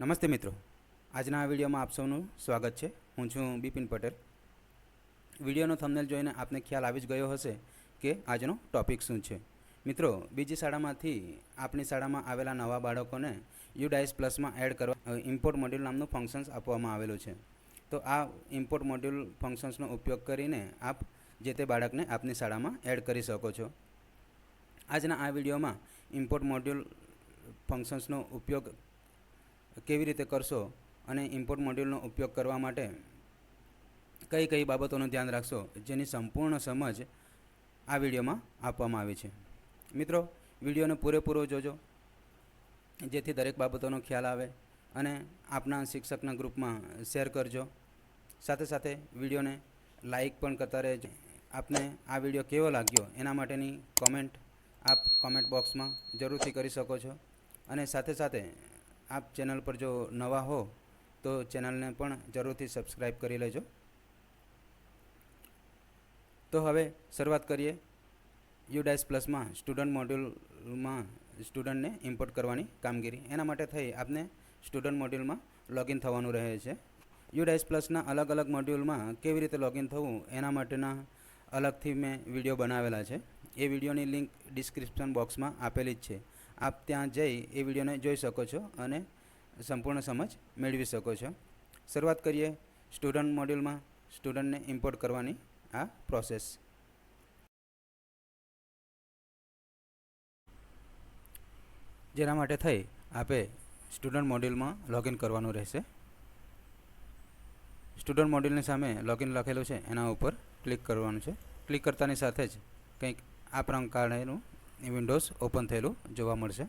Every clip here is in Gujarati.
નમસ્તે મિત્રો. આજના આ વિડીયોમાં આપ સૌનું સ્વાગત છે. હું છું બિપિન પટેલ. વિડીયોનો થંબનેલ જોઈને આપને ખ્યાલ આવી જ ગયો હશે કે આજનો ટોપિક શું છે. મિત્રો, બીજી શાળામાંથી આપણી શાળામાં આવેલા નવા બાળકોને યુડાઇસ પ્લસમાં એડ કરવા ઇમ્પોર્ટ મોડ્યુલ નામનું ફંક્શન્સ આપવામાં આવેલું છે. તો આ ઇમ્પોર્ટ મોડ્યુલ ફંક્શન્સનો ઉપયોગ કરીને આપ જે તે બાળકને આપની શાળામાં એડ કરી શકો છો. આજના આ વિડીયોમાં ઇમ્પોર્ટ મોડ્યુલ ફંક્શન્સનો ઉપયોગ કેવી રીતે કરશો અને ઇમ્પોર્ટ મોડ્યુલનો ઉપયોગ કરવા માટે કઈ કઈ બાબતોનું ધ્યાન રાખશો, જેની સંપૂર્ણ સમજ આ વિડીયોમાં આપવામાં આવી છે. મિત્રો, વિડીયોને પૂરેપૂરો જોજો, જેથી દરેક બાબતોનો ખ્યાલ આવે અને આપના શિક્ષકના ગ્રુપમાં શેર કરજો. સાથે સાથે વિડીયોને લાઈક પણ કરતા રહેજો. આપને આ વીડિયો કેવો લાગ્યો એના માટેની કોમેન્ટ આપ કોમેન્ટ બોક્સમાં જરૂરથી કરી શકો છો. અને સાથે સાથે આપ ચેનલ પર જો નવા હો, તો ચેનલને પણ જરૂરથી સબસ્ક્રાઈબ કરી લેજો. તો હવે શરૂઆત કરીએ. યુડાઇસ પ્લસમાં સ્ટુડન્ટ મોડ્યુલમાં સ્ટુડન્ટને ઇમ્પોર્ટ કરવાની કામગીરી. એના માટે થઈ આપને સ્ટુડન્ટ મોડ્યુલમાં લોગિન થવાનું રહે છે. યુડાઇસ પ્લસના અલગ અલગ મોડ્યુલમાં કેવી રીતે લોગિન થવું, એના માટેના અલગથી મેં વીડિયો બનાવેલા છે. એ વિડીયોની લિંક ડિસ્ક્રિપ્શન બોક્સમાં આપેલી જ છે. આપ ત્યાં જઈ એ વિડીયોને જોઈ શકો છો અને સંપૂર્ણ સમજ મેળવી શકો છો. શરૂઆત કરીએ સ્ટુડન્ટ મોડ્યુલમાં. સ્ટુડન્ટને ઇમ્પોર્ટ કરવાની આ પ્રોસેસ જેના માટે થઈ આપે સ્ટુડન્ટ મોડ્યુલમાં લોગિન કરવાનું રહેશે. સ્ટુડન્ટ મોડ્યુલની સામે લોગિન લખેલું છે, એના ઉપર ક્લિક કરવાનું છે. ક્લિક કરતાની સાથે જ કંઈક આ પ્રકારેનું વિન્ડોઝ ઓપન થયેલું જોવા મળશે.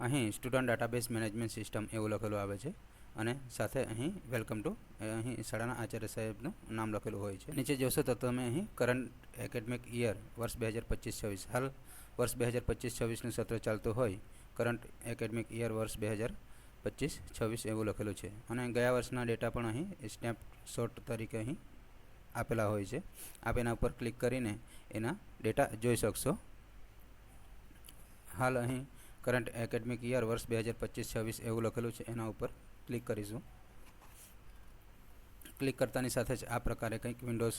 અહીં સ્ટુડન્ટ ડેટાબેઝ મેનેજમેન્ટ સિસ્ટમ એવું લખેલું આવે છે અને સાથે અહીં વેલકમ ટુ અહીં શાળાના આચાર્ય સાહેબનું નામ લખેલું હોય છે. નીચે જોશો તો તમે અહીં કરંટ એકેડમિક યર વર્ષ બે હજાર પચીસ છવ્વીસ, હાલ વર્ષ બે હજાર પચીસ છવ્વીસનું સત્ર ચાલતું હોય કરંટ એકેડમિક યર વર્ષ બે હજાર પચીસ છવ્વીસ એવું લખેલું છે. અને ગયા વર્ષના ડેટા પણ અહીં સ્નેપશોટ તરીકે અહીં આપેલા હોય છે. આપ એના ઉપર ક્લિક કરીને એના ડેટા જોઈ શકશો. હાલ અહીં કરંટ એકેડમિક યર વર્ષ બે હજાર પચીસ છવ્વીસ એવું લખેલું છે. એના ઉપર ક્લિક કરીશું. ક્લિક કરતાની સાથે જ આ પ્રકારે કંઈક વિન્ડોઝ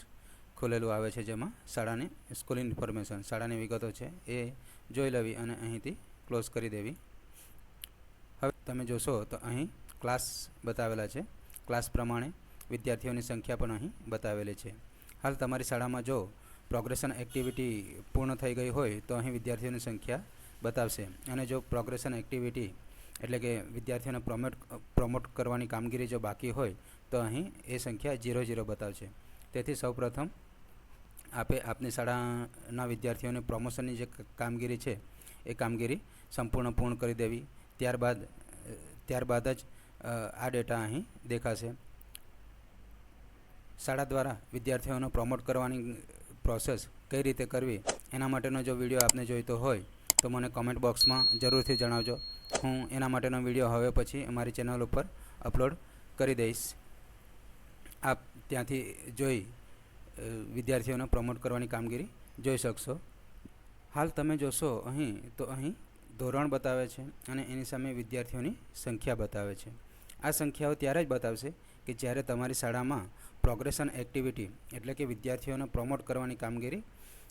ખોલેલું આવે છે જેમાં શાળાની સ્કૂલ ઇન્ફોર્મેશન શાળાની વિગતો છે એ જોઈ લેવી અને અહીંથી ક્લોઝ કરી દેવી. હવે તમે જોશો તો અહીં ક્લાસ બતાવેલા છે. ક્લાસ પ્રમાણે વિદ્યાર્થીઓની સંખ્યા પણ અહીં બતાવેલી છે. હાલ તમારી શાળામાં જો પ્રોગ્રેશન એક્ટિવિટી પૂર્ણ થઈ ગઈ હોય, તો અહીં વિદ્યાર્થીઓની સંખ્યા બતાવશે. અને જો પ્રોગ્રેશન એક્ટિવિટી એટલે કે વિદ્યાર્થીઓને પ્રમોટ પ્રમોટ કરવાની કામગીરી જો બાકી હોય, તો અહીં એ સંખ્યા ઝીરો ઝીરો બતાવશે. તેથી સૌપ્રથમ આપે આપની શાળાના વિદ્યાર્થીઓને પ્રમોશનની જે કામગીરી છે, એ કામગીરી સંપૂર્ણ પૂર્ણ કરી દેવી. ત્યારબાદ ત્યારબાદ જ આ ડેટા અહીં દેખાશે. શાળા દ્વારા વિદ્યાર્થીઓને પ્રમોટ કરવાની પ્રોસેસ કઈ રીતે કરવી, એના માટેનો જો વીડિયો આપને જોઈતો હોય, તો મને કોમેન્ટ બોક્સમાં જરૂરથી જણાવજો. હું એના માટેનો વીડિયો હવે પછી અમારી ચેનલ ઉપર અપલોડ કરી દઈશ. આપ ત્યાંથી જોઈ વિદ્યાર્થીઓને પ્રમોટ કરવાની કામગીરી જોઈ શકશો. હાલ તમે જોશો અહીં, તો અહીં ધોરણ બતાવે છે અને એની સામે વિદ્યાર્થીઓની સંખ્યા બતાવે છે. આ સંખ્યાઓ ત્યારે જ બતાવશે કે જ્યારે તમારી શાળામાં પ્રોગ્રેશન એક્ટિવિટી એટલે કે વિદ્યાર્થીઓને પ્રમોટ કરવાની કામગીરી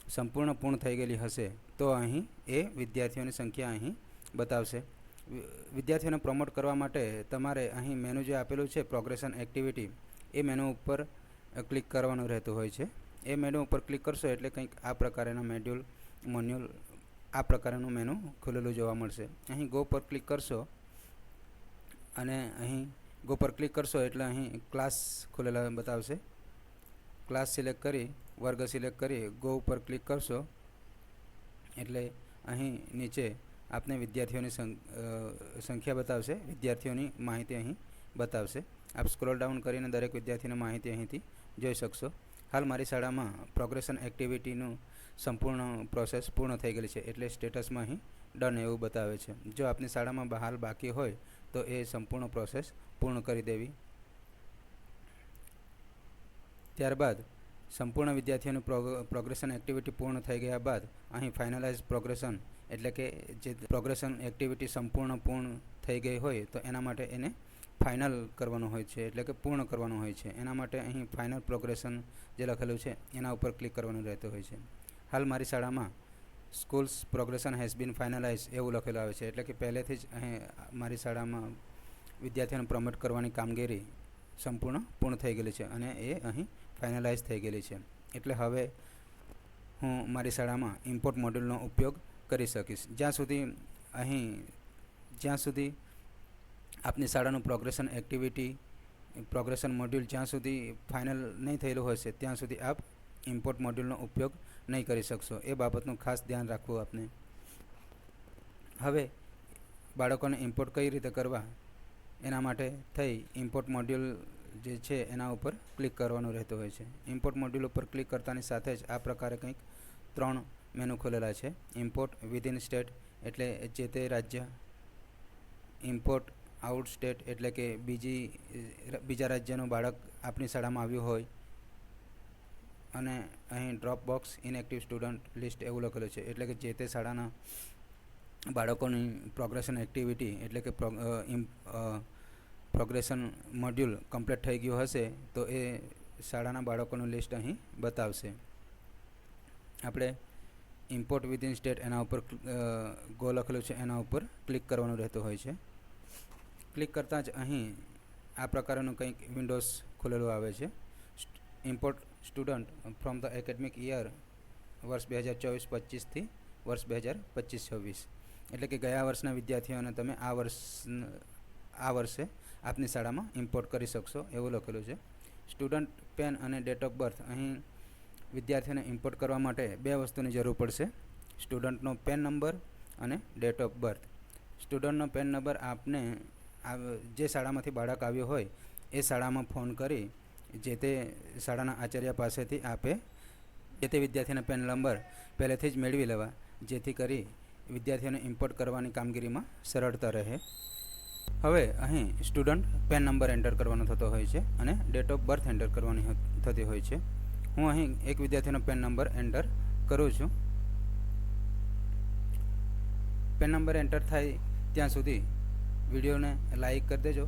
સંપૂર્ણ પૂર્ણ થઈ ગયેલી હશે, તો અહીં એ વિદ્યાર્થીઓની સંખ્યા અહીં બતાવશે. વિદ્યાર્થીઓને પ્રમોટ કરવા માટે તમારે અહીં મેનુ જે આપેલું છે પ્રોગ્રેશન એક્ટિવિટી એ મેનુ ઉપર ક્લિક કરવાનું રહેતું હોય છે. એ મેનુ ઉપર ક્લિક કરશો એટલે કંઈક આ પ્રકારના મેડ્યુલ મોન્યુલ આ પ્રકારનું મેનુ ખુલેલું જોવા મળશે. અહીં ગો પર ક્લિક કરશો અને અહીં ગો પર ક્લિક કરશો એટલે અહીં ક્લાસ ખુલેલા બતાવશે. ક્લાસ સિલેક્ટ કરી, વર્ગ સિલેક્ટ કરી ગો ઉપર ક્લિક કરશો. એટલે અહીં નીચે આપને વિદ્યાર્થીઓની સંખ્યા બતાવશે. વિદ્યાર્થીઓની માહિતી અહીં બતાવશે. આપ સ્ક્રોલ ડાઉન કરીને દરેક વિદ્યાર્થીની માહિતી અહીંથી જોઈ શકશો. હાલ મારી શાળામાં પ્રોગ્રેશન એક્ટિવિટીનું સંપૂર્ણ પ્રોસેસ પૂર્ણ થઈ ગયેલી છે. એટલે સ્ટેટસમાં અહીં ડન એવું બતાવે છે. જો આપની શાળામાં હાલ બાકી હોય તો એ સંપૂર્ણ પ્રોસેસ પૂર્ણ કરી દેવી. ત્યારબાદ સંપૂર્ણ વિદ્યાર્થીઓનું પ્રોગ્રેશન એક્ટિવિટી પૂર્ણ થઈ ગયા બાદ અહીં ફાઇનલાઇઝ પ્રોગ્રેશન એટલે કે જે પ્રોગ્રેશન એક્ટિવિટી સંપૂર્ણ પૂર્ણ થઈ ગઈ હોય તો એના માટે એને ફાઇનલ કરવાનું હોય છે, એટલે કે પૂર્ણ કરવાનું હોય છે. એના માટે અહીં ફાઇનલ પ્રોગ્રેશન જે લખેલું છે એના ઉપર ક્લિક કરવાનું રહેતું હોય છે. હાલ મારી શાળામાં schools progression has been finalise એવું લખેલું આવે છે, એટલે કે પહેલેથી જ અહીં મારી શાળામાં વિદ્યાર્થીઓને પ્રમોટ કરવાની કામગીરી સંપૂર્ણ પૂર્ણ થઈ ગયેલી છે અને એ અહીં ફાઇનલાઇઝ થઈ ગયેલી છે. એટલે હવે હું મારી શાળામાં ઇમ્પોર્ટ મોડ્યુલનો ઉપયોગ કરી શકીશ. જ્યાં સુધી અહીં, જ્યાં સુધી આપની શાળાનું પ્રોગ્રેશન એક્ટિવિટી પ્રોગ્રેશન મોડ્યુલ જ્યાં સુધી ફાઇનલ નહીં થયેલું હશે ત્યાં સુધી આપ ઇમ્પોર્ટ મોડ્યુલનો ઉપયોગ નહીં કરી શકશો. એ બાબતનું ખાસ ધ્યાન રાખવું આપને. હવે બાળકોને ઇમ્પોર્ટ કઈ રીતે કરવા એના માટે થઈ ઇમ્પોર્ટ મોડ્યુલ જે છે એના ઉપર ક્લિક કરવાનું રહેતું હોય છે. ઇમ્પોર્ટ મોડ્યુલ ઉપર ક્લિક કરતાની સાથે જ આ પ્રકારે કંઈક ત્રણ મેનુ ખોલેલા છે. ઇમ્પોર્ટ વિધિન સ્ટેટ એટલે જે તે રાજ્ય. ઇમ્પોર્ટ આઉટ સ્ટેટ એટલે કે બીજી, બીજા રાજ્યનું બાળક આપણી શાળામાં આવ્યું હોય અને અહીં drop box inactive student list એવું લખેલું છે. એટલે કે જે તે શાળાના બાળકોની પ્રોગ્રેશન એક્ટિવિટી એટલે કે પ્રોગ્રેશન મોડ્યુલ કમ્પ્લીટ થઈ ગયું હશે, તો એ શાળાના બાળકોનું લિસ્ટ અહીં બતાવશે. આપણે ઇમ્પોર્ટ વિધિન સ્ટેટ એના ઉપર ગો લખેલું છે, એના ઉપર ક્લિક કરવાનું રહેતું હોય છે. ક્લિક કરતાં જ અહીં આ પ્રકારનું કંઈક વિન્ડોઝ ખુલેલું આવે છે. Import student from the academic year વર્ષ બે હજાર ચોવીસ પચીસથી વર્ષ બે હજાર પચીસ છવ્વીસ. એટલે કે ગયા વર્ષના વિદ્યાર્થીઓને તમે આ વર્ષ, આ વર્ષે આપની શાળામાં ઇમ્પોર્ટ કરી શકશો એવું લખેલું છે. સ્ટુડન્ટ પેન અને ડેટ ઓફ બર્થ અહીં વિદ્યાર્થીઓને ઇમ્પોર્ટ કરવા માટે બે વસ્તુની જરૂર પડશે. સ્ટુડન્ટનો પેન નંબર અને ડેટ ઓફ બર્થ સ્ટુડન્ટનો પેન નંબર આપને જે શાળામાંથી બાળક આવ્યો હોય, એ શાળામાં ફોન કરી જે તે શાળાના આચાર્ય પાસેથી આપે, જે તે વિદ્યાર્થીના પેન નંબર પહેલેથી જ મેળવી લેવા. જેથી કરી વિદ્યાર્થીઓને ઇમ્પોર્ટ કરવાની કામગીરીમાં સરળતા રહે. હવે અહીં સ્ટુડન્ટ પેન નંબર એન્ટર કરવાનો થતો હોય છે અને ડેટ ઓફ બર્થ એન્ટર કરવાની થતી હોય છે. હું અહીં એક વિદ્યાર્થીનો પેન નંબર એન્ટર કરું છું. પેન નંબર એન્ટર થાય ત્યાં સુધી વિડીયોને લાઈક કરી દેજો.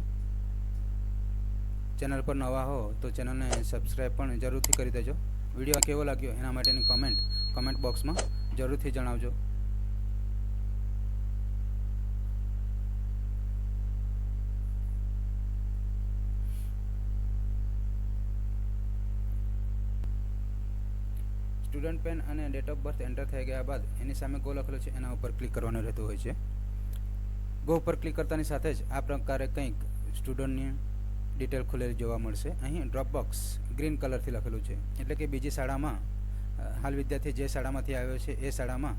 ચેનલ પર નવા હો તો ચેનલને સબસ્ક્રાઈબ પણ જરૂરથી કરી દેજો. વીડિયો કેવો લાગ્યો એના માટેની કોમેન્ટ કમેન્ટ બોક્સમાં જરૂરથી જણાવજો. સ્ટુડન્ટ પેન અને ડેટ ઓફ બર્થ એન્ટર થઈ ગયા બાદ એની સામે ગો લખેલો છે. એના ઉપર ક્લિક કરવાનું રહેતું હોય છે. ગો ઉપર ક્લિક કરતાની સાથે જ આ પ્રકારે કંઈક સ્ટુડન્ટની ડિટેલ ખુલેલી જોવા મળશે. અહીં ડ્રોપ બોક્સ ગ્રીન કલરથી લખેલું છે. એટલે કે બીજી શાળામાં હાલ વિદ્યાર્થી જે શાળામાંથી આવ્યો છે, એ શાળામાં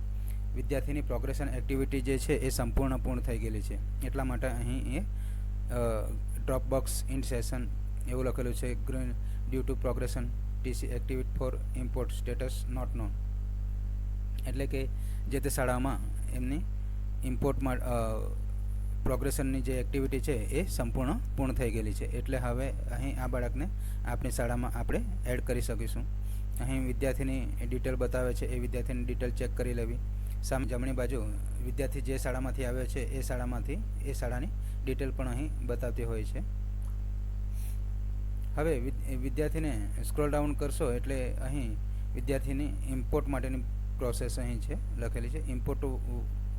વિદ્યાર્થીની પ્રોગ્રેશન એક્ટિવિટી જે છે, એ સંપૂર્ણ પૂર્ણ થઈ ગયેલી છે. એટલા માટે અહીં એ ડ્રોપ બોક્સ ઇન સેશન એવું લખેલું છે green due to progression TC activity for import status not known એટલે કે જે તે શાળામાં એમની ઇમ્પોર્ટમાં પ્રોગ્રેશનની જે એક્ટિવિટી છે એ સંપૂર્ણ પૂર્ણ થઈ ગયેલી છે. એટલે હવે અહીં આ બાળકને આપણી શાળામાં આપણે એડ કરી શકીશું. અહીં વિદ્યાર્થીની ડિટેલ બતાવે છે, એ વિદ્યાર્થીની ડિટેલ ચેક કરી લેવી. સામે, જમણી બાજુ વિદ્યાર્થી જે શાળામાંથી આવ્યો છે, એ શાળામાંથી, એ શાળાની ડિટેલ પણ અહીં બતાવતી હોય છે. હવે વિદ્યાર્થીને સ્ક્રોલ ડાઉન કરશો એટલે અહીં વિદ્યાર્થીની ઇમ્પોર્ટ માટેની પ્રોસેસ અહીં છે, લખેલી છે. ઇમ્પોર્ટ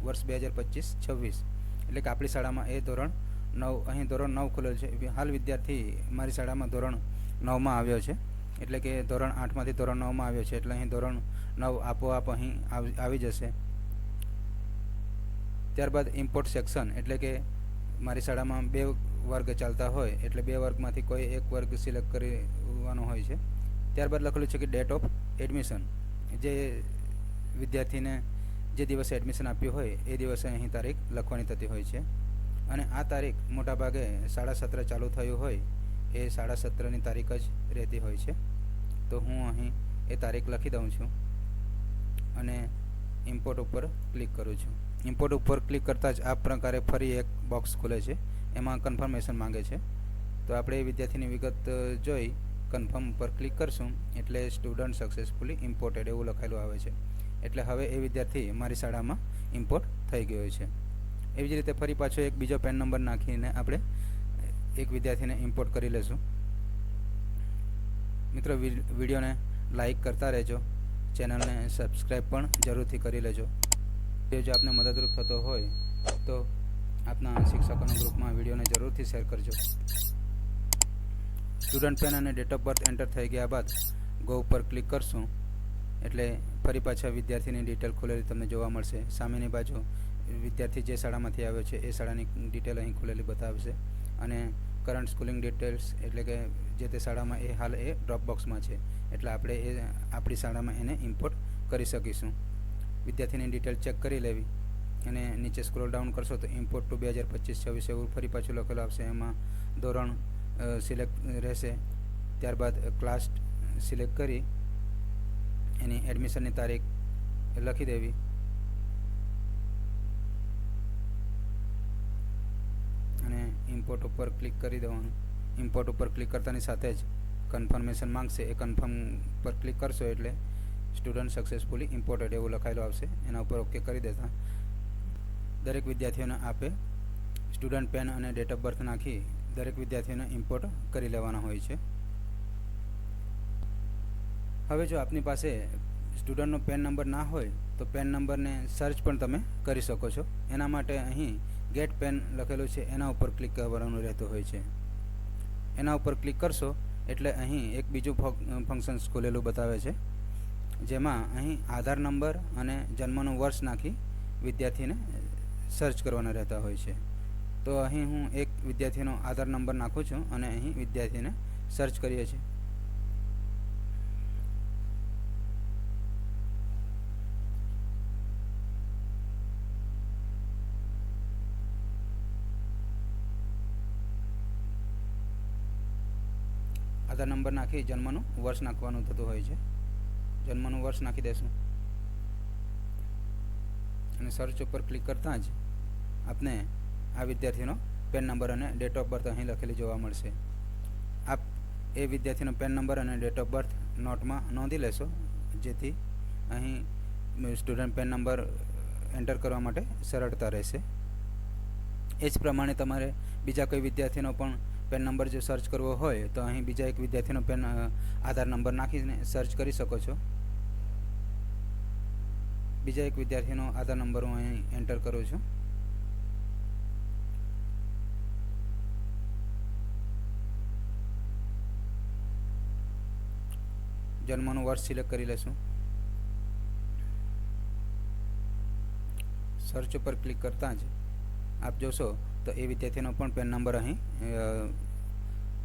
વર્ષ બે હજાર પચીસ છવ્વીસ. એટલે કે આપણી શાળામાં એ ધોરણ નવ, અહીં ધોરણ નવ ખુલેલ છે. હાલ વિદ્યાર્થી મારી શાળામાં ધોરણ નવમાં આવ્યો છે. એટલે કે ધોરણ આઠમાંથી ધોરણ નવમાં આવ્યો છે. એટલે અહીં ધોરણ નવ આપોઆપ અહીં આવી જશે. ત્યારબાદ ઇમ્પોર્ટ સેક્શન એટલે કે મારી શાળામાં બે વર્ગ ચાલતા હોય, એટલે બે વર્ગમાંથી કોઈ એક વર્ગ સિલેક્ટ કરવાનો હોય છે. ત્યારબાદ લખેલું છે કે ડેટ ઓફ એડમિશન. જે વિદ્યાર્થીને જે દિવસે એડમિશન આપ્યું હોય, એ દિવસે અહીં તારીખ લખવાની થતી હોય છે. અને આ તારીખ મોટાભાગે સાડા સત્ર ચાલુ થયું હોય, એ સાડા સત્રની તારીખ જ રહેતી હોય છે. તો હું અહીં એ તારીખ લખી દઉં છું અને ઇમ્પોર્ટ ઉપર ક્લિક કરું છું. ઇમ્પોર્ટ ઉપર ક્લિક કરતાં જ આ પ્રકારે ફરી એક બોક્સ ખુલે છે. એમાં કન્ફર્મેશન માંગે છે. તો આપણે એ વિદ્યાર્થીની વિગત જોઈ. કન્ફર્મ ઉપર ક્લિક કરશું. એટલે સ્ટુડન્ટ સક્સેસફુલી ઇમ્પોર્ટેડ એવું લખાયેલું આવે છે. એટલે હવે એ વિદ્યાર્થી મારી શાળામાં ઇમ્પોર્ટ થઈ ગયો છે. એવી જ રીતે ફરી પાછો એક બીજો પેન નંબર નાખીને આપણે એક વિદ્યાર્થીને ઇમ્પોર્ટ કરી લેશું. મિત્રો વિડીયોને લાઈક કરતા રહેજો. ચેનલને સબસ્ક્રાઈબ પણ જરૂરથી કરી લેજો. તે જો આપને મદદરૂપ થતો હોય, તો આપના શિક્ષકોના ગ્રુપમાં વિડીયોને જરૂરથી શેર કરજો. સ્ટુડન્ટ પેન અને ડેટ ઓફ બર્થ એન્ટર થઈ ગયા બાદ ગો ઉપર ક્લિક કરશું. એટલે ફરી પાછા વિદ્યાર્થીની ડિટેલ ખુલેલી તમને જોવા મળશે. સામેની બાજુ વિદ્યાર્થી જે શાળામાંથી આવ્યો છે, એ શાળાની ડિટેલ અહીં ખુલેલી બતાવશે. અને કરંટ સ્કૂલિંગ ડિટેલ્સ એટલે કે જે તે શાળામાં એ હાલ એ ડ્રોપ બોક્સમાં છે. એટલે આપણે એ આપણી શાળામાં એને ઇમ્પોર્ટ કરી શકીશું. વિદ્યાર્થીની ડિટેલ ચેક કરી લેવી. અને નીચે સ્ક્રોલ ડાઉન કરશો તો ઇમ્પોર્ટ ટુ બે હજાર પચીસ, છવ્વીસ એવું ફરી પાછું લખેલું આવશે. એમાં ધોરણ સિલેક્ટ રહેશે. ત્યારબાદ ક્લાસ સિલેક્ટ કરી એની એડમિશનની તારીખ લખી દેવી. અને ઇમ્પોર્ટ ઉપર ક્લિક કરી દેવાનું. ઇમ્પોર્ટ ઉપર ક્લિક કરતાની સાથે જ કન્ફર્મેશન માંગશે. એ કન્ફર્મ પર ક્લિક કરશો એટલે સ્ટુડન્ટ સક્સેસફુલી ઇમ્પોર્ટેડ એવું લખાયેલું આવશે. એના ઉપર ઓકે કરી દેતા. દરેક વિદ્યાર્થીઓને આપે. સ્ટુડન્ટ પેન અને ડેટ ઓફ બર્થ નાખી દરેક વિદ્યાર્થીઓને ઇમ્પોર્ટ કરી લેવાના હોય છે. હવે જો આપની પાસે સ્ટુડન્ટનો પેન નંબર ના હોય, તો પેન નંબરને સર્ચ પણ તમે કરી શકો છો. એના માટે અહીં ગેટ પેન લખેલું છે, એના ઉપર ક્લિક કરવાનું રહેતું હોય છે. એના ઉપર ક્લિક કરશો એટલે અહીં એક બીજું ફંક્શન ખોલેલું બતાવે છે. જેમાં અહીં આધાર નંબર અને જન્મનું વર્ષ નાખી વિદ્યાર્થીને સર્ચ કરવાના રહેતા હોય છે. તો અહીં હું એક વિદ્યાર્થીનો આધાર નંબર નાખું છું અને અહીં વિદ્યાર્થીને સર્ચ કરીએ છીએ. આધાર નંબર નાખી જન્મનું વર્ષ નાખવાનું થતું હોય છે. જન્મનું વર્ષ નાખી દેશું. અને સર્ચ ઉપર ક્લિક કરતાં જ આપને આ વિદ્યાર્થીનો પેન નંબર અને ડેટ ઓફ બર્થ અહીં લખેલી જોવા મળશે. આપ એ વિદ્યાર્થીનો પેન નંબર અને ડેટ ઓફ બર્થ નોટમાં નોંધી લેશો, જેથી અહીં સ્ટુડન્ટ પેન નંબર એન્ટર કરવા માટે સરળતા રહેશે. એ જ પ્રમાણે તમારે બીજા કોઈ વિદ્યાર્થીનો પણ પેન નંબર જો સર્ચ કરવો હોય, તો અહીં બીજા એક વિદ્યાર્થીનો પેન આધાર નંબર નાખીને સર્ચ કરી શકો છો. બીજા એક વિદ્યાર્થીનો આધાર નંબર હું અહીં એન્ટર કરું છું. જન્મનું વર્ષ સિલેક્ટ કરી લેશું. સર્ચ ઉપર ક્લિક કરતાં જ આપ જોશો તો એ વિદ્યાર્થીનો પણ પેન નંબર અહીં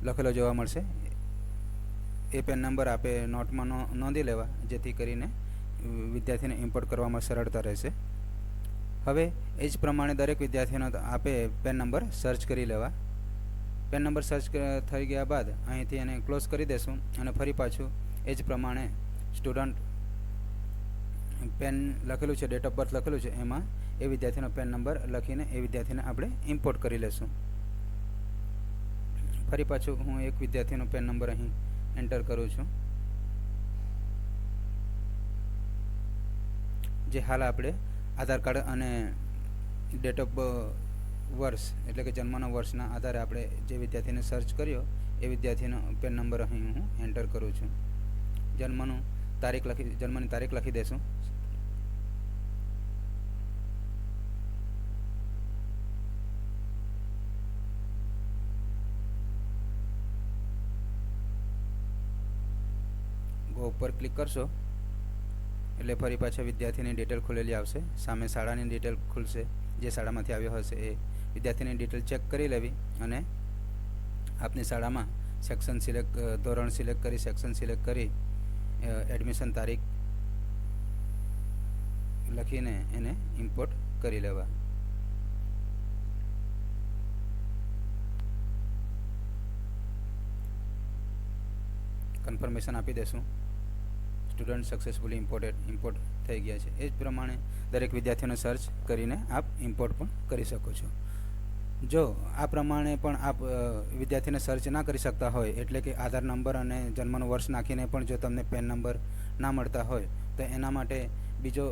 લખેલો જોવા મળશે. એ પેન નંબર આપે નોટમાં નોંધી લેવા, જેથી કરીને વિદ્યાર્થીને ઇમ્પોર્ટ કરવામાં સરળતા રહેશે. હવે એ જ પ્રમાણે દરેક વિદ્યાર્થીનો આપે પેન નંબર સર્ચ કરી લેવા. પેન નંબર સર્ચ થઈ ગયા બાદ અહીંથી એને ક્લોઝ કરી દેશું અને ફરી પાછું એ જ પ્રમાણે સ્ટુડન્ટ પેન લખેલું છે ડેટ ઓફ બર્થ લખેલું છે, એમાં એ વિદ્યાર્થીનો પેન નંબર લખીને એ વિદ્યાર્થીને આપણે ઇમ્પોર્ટ કરી લેશું. ફરી પાછું હું એક વિદ્યાર્થીનો પેન નંબર અહીં એન્ટર કરું છું. જે હાલ આપણે આધાર કાર્ડ અને ડેટ ઓફ વર્ષ એટલે કે જન્મના વર્ષના આધારે આપણે જે વિદ્યાર્થીને સર્ચ કર્યો, એ વિદ્યાર્થીનો પેન નંબર અહીં હું એન્ટર કરું છું. જન્મનું તારીખ લખી, જન્મની તારીખ લખી દેશું. ગો ઉપર ક્લિક કરશો. એટલે ફરી પાછા વિદ્યાર્થીની ડિટેલ ખુલેલી આવશે. સામે શાળાની ડિટેલ ખુલશે. જે શાળામાંથી આવ્યો હશે એ વિદ્યાર્થીની ડિટેલ ચેક કરી લેવી અને આપની શાળામાં સેક્શન સિલેક્ટ ધોરણ સિલેક્ટ કરી સેક્શન સિલેક્ટ કરી એડમિશન તારીખ લખીને એને ઇમ્પોર્ટ કરી લેવા. કન્ફર્મેશન આપી દેશું. સ્ટુડન્ટ સક્સેસફુલી ઇમ્પોર્ટેડ ઇમ્પોર્ટ થઈ ગયા છે. એ જ પ્રમાણે દરેક વિદ્યાર્થીઓને સર્ચ કરીને આપ ઇમ્પોર્ટ પણ કરી શકો છો. જો આ પ્રમાણે પણ આપ વિદ્યાર્થીને સર્ચ ના કરી શકતા હોય, એટલે કે આધાર નંબર અને જન્મનું વર્ષ નાખીને પણ જો તમને પેન નંબર ના મળતા હોય, તો એના માટે બીજો,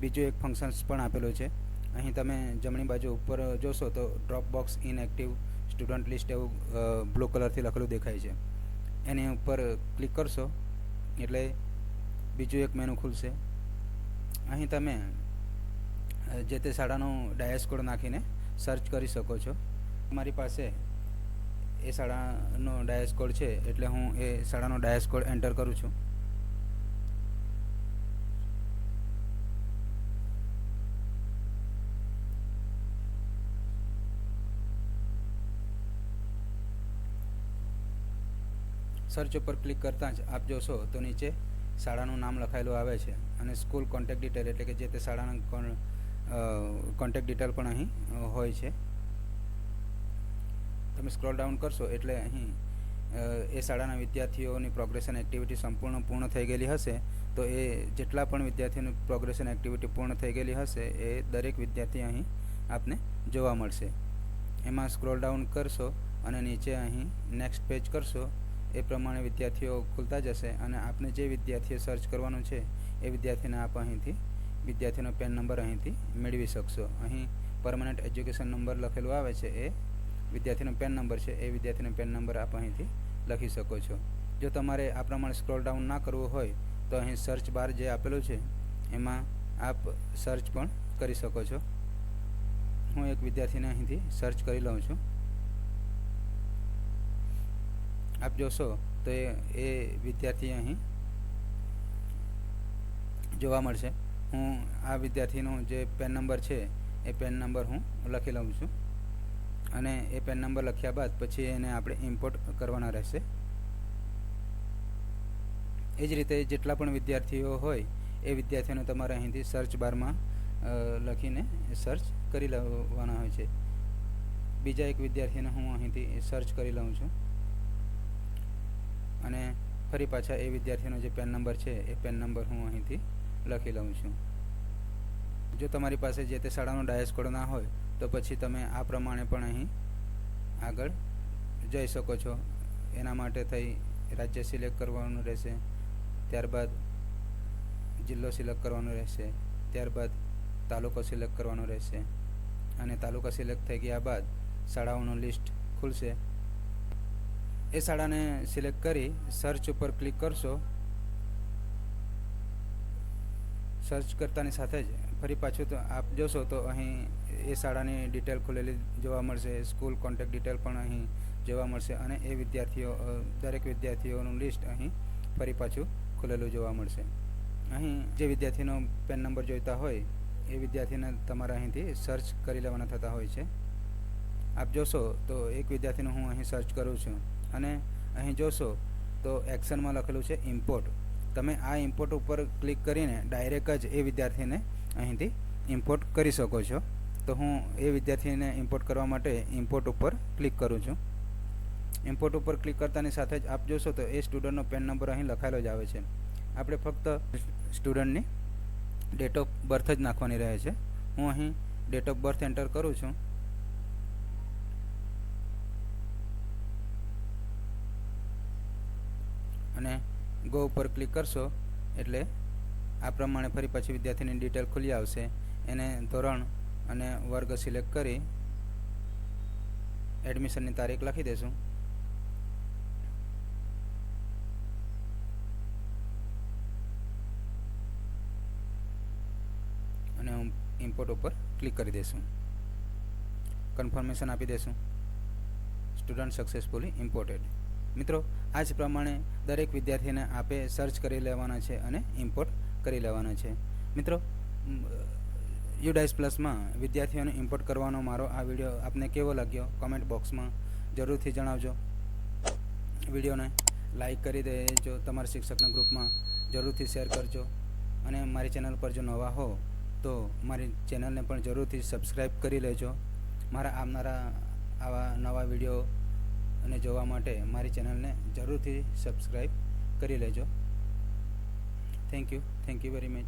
બીજું એક ફંક્શન્સ પણ આપેલું છે. અહીં તમે જમણી બાજુ ઉપર જોશો તો drop box inactive student list એવું બ્લુ કલરથી લખેલું દેખાય છે. એની ઉપર ક્લિક કરશો, એટલે બીજું એક મેનુ ખુલશે. અહીં તમે જે તે શાળાનો ડાયસ કોડ નાખીને સર્ચ કરી શકો છો. મારી પાસે એ શાળાનો ડાયસ કોડ છે, એટલે હું એ શાળાનો ડાયસ કોડ એન્ટર કરું છું. સર્ચ ઉપર ક્લિક કરતાં જ આપ જોશો તો નીચે શાળાનું નામ લખાયેલું આવે છે અને સ્કૂલ કોન્ટેક્ટ ડિટેલ એટલે કે જે તે શાળાના કોન્ટેક્ટ ડિટેલ પણ અહીં હોય છે. તમે સ્ક્રોલ ડાઉન કરશો એટલે અહીં એ શાળાના વિદ્યાર્થીઓની પ્રોગ્રેશન એક્ટિવિટી સંપૂર્ણ પૂર્ણ થઈ ગયેલી હશે, તો એ જેટલા પણ વિદ્યાર્થીઓની પ્રોગ્રેશન એક્ટિવિટી પૂર્ણ થઈ ગયેલી હશે, એ દરેક વિદ્યાર્થી અહીં આપને જોવા મળશે. એમાં સ્ક્રોલ ડાઉન કરશો અને નીચે અહીં નેક્સ્ટ પેજ કરશો એ પ્રમાણે વિદ્યાર્થીઓ ખુલતા જશે અને આપને જે વિદ્યાર્થીએ સર્ચ કરવાનું છે, એ વિદ્યાર્થીને આપ અહીંથી વિદ્યાર્થીનો પેન નંબર અહીંથી મેળવી શકશો. અહીં પરમનન્ટ એજ્યુકેશન નંબર લખેલું આવે છે એ વિદ્યાર્થીનો પેન નંબર છે, એ વિદ્યાર્થીનો પેન નંબર આપ અહીંથી લખી શકો છો. જો તમારે આ પ્રમાણે સ્ક્રોલ ડાઉન ના કરવું હોય, તો અહીં સર્ચ બાર જે આપેલું છે, એમાં આપ સર્ચ પણ કરી શકો છો. હું એક વિદ્યાર્થીને અહીંથી સર્ચ કરી લઉં છું. આપ જોશો તો એ એ વિદ્યાર્થી અહીં જોવા મળશે. હું આ વિદ્યાર્થીનો જે પેન નંબર છે, એ પેન નંબર હું લખી લઉં છું. અને એ પેન નંબર લખ્યા બાદ પછી એને આપણે ઇમ્પોર્ટ કરવાના રહેશે. એ જ રીતે જેટલા પણ વિદ્યાર્થીઓ હોય, એ વિદ્યાર્થીઓને તમારે અહીંથી સર્ચ બારમાં લખીને સર્ચ કરી લેવાના હોય છે. બીજા એક વિદ્યાર્થીને હું અહીંથી સર્ચ કરી લઉં છું. અને ફરી પાછા એ વિદ્યાર્થીનો જે પેન નંબર છે, એ પેન નંબર હું અહીંથી લખી લઉં છું. જો તમારી પાસે જે તે શાળાનો ડાયસ કોડ ના હોય, તો પછી તમે આ પ્રમાણે પણ અહીં આગળ જઈ શકો છો. એના માટે થઈ રાજ્ય સિલેક્ટ કરવાનું રહેશે, ત્યારબાદ જિલ્લો સિલેક્ટ કરવાનો રહેશે, ત્યારબાદ તાલુકો સિલેક્ટ કરવાનો રહેશે. અને તાલુકા સિલેક્ટ થઈ ગયા બાદ શાળાઓનું લિસ્ટ ખુલશે. એ શાળાને સિલેક્ટ કરી સર્ચ ઉપર ક્લિક કરશો. સર્ચ કરતાની સાથે જ ફરી પાછું તો આપ જોશો તો અહીં એ શાળાની ડિટેલ ખુલેલી જોવા મળશે સ્કૂલ કોન્ટેક્ટ ડિટેલ પણ અહીં જોવા મળશે અને એ વિદ્યાર્થીઓ દરેક વિદ્યાર્થીઓનું લિસ્ટ અહીં ફરી પાછું ખુલેલું જોવા મળશે. અહીં જે વિદ્યાર્થીનો પેન નંબર જોઈતા હોય, એ વિદ્યાર્થીને તમારે અહીંથી સર્ચ કરી લેવાના થતા હોય છે. આપ જોશો તો એક વિદ્યાર્થીનું હું અહીં સર્ચ કરું છું. અને અહીં જોશો તો એક્શનમાં લખેલું છે ઇમ્પોર્ટ તમે આ ઇમ્પોર્ટ ઉપર ક્લિક કરીને ડાયરેક્ટ જ એ વિદ્યાર્થીને અહીંથી ઇમ્પોર્ટ કરી શકો છો. તો હું એ વિદ્યાર્થીને ઇમ્પોર્ટ કરવા માટે ઇમ્પોર્ટ ઉપર ક્લિક કરું છું. ઇમ્પોર્ટ ઉપર ક્લિક કરતાની સાથે જ આપ જોશો તો એ સ્ટુડન્ટનો પેન નંબર અહીં લખાયેલો જ આવે છે. આપણે ફક્ત સ્ટુડન્ટની ડેટ ઓફ બર્થ જ નાખવાની રહે છે. હું અહીં ડેટ ઓફ બર્થ એન્ટર કરું છું. અને ગો ઉપર ક્લિક કરશો, એટલે આ પ્રમાણે ફરી પછી વિદ્યાર્થીની ડિટેલ ખુલી આવશે. એને ધોરણ અને વર્ગ સિલેક્ટ કરી એડમિશનની તારીખ લખી દેશું. અને હું ઇમ્પોર્ટ ઉપર ક્લિક કરી દઈશું. કન્ફર્મેશન આપી દઈશું. સ્ટુડન્ટ સક્સેસફુલી ઇમ્પોર્ટેડ મિત્રો આ જ પ્રમાણે દરેક વિદ્યાર્થીને આપે સર્ચ કરી લેવાના છે અને ઇમ્પોર્ટ કરી લેવાના છે. મિત્રો યુડાઇસ પ્લસમાં વિદ્યાર્થીઓને ઇમ્પોર્ટ કરવાનો મારો આ વીડિયો આપને કેવો લાગ્યો? કોમેન્ટ બોક્સમાં જરૂરથી જણાવજો. વિડીયોને લાઈક કરી દેજો. તમારા શિક્ષકના ગ્રુપમાં જરૂરથી શેર કરજો. અને મારી ચેનલ પર જો નવા હો, તો મારી ચેનલને પણ જરૂરથી સબસ્ક્રાઈબ કરી લેજો. મારા આવનારા આવા નવા વીડિયો અને જોવા માટે મારી ચેનલને જરૂરથી સબસ્ક્રાઈબ કરી લેજો. Thank you thank you very much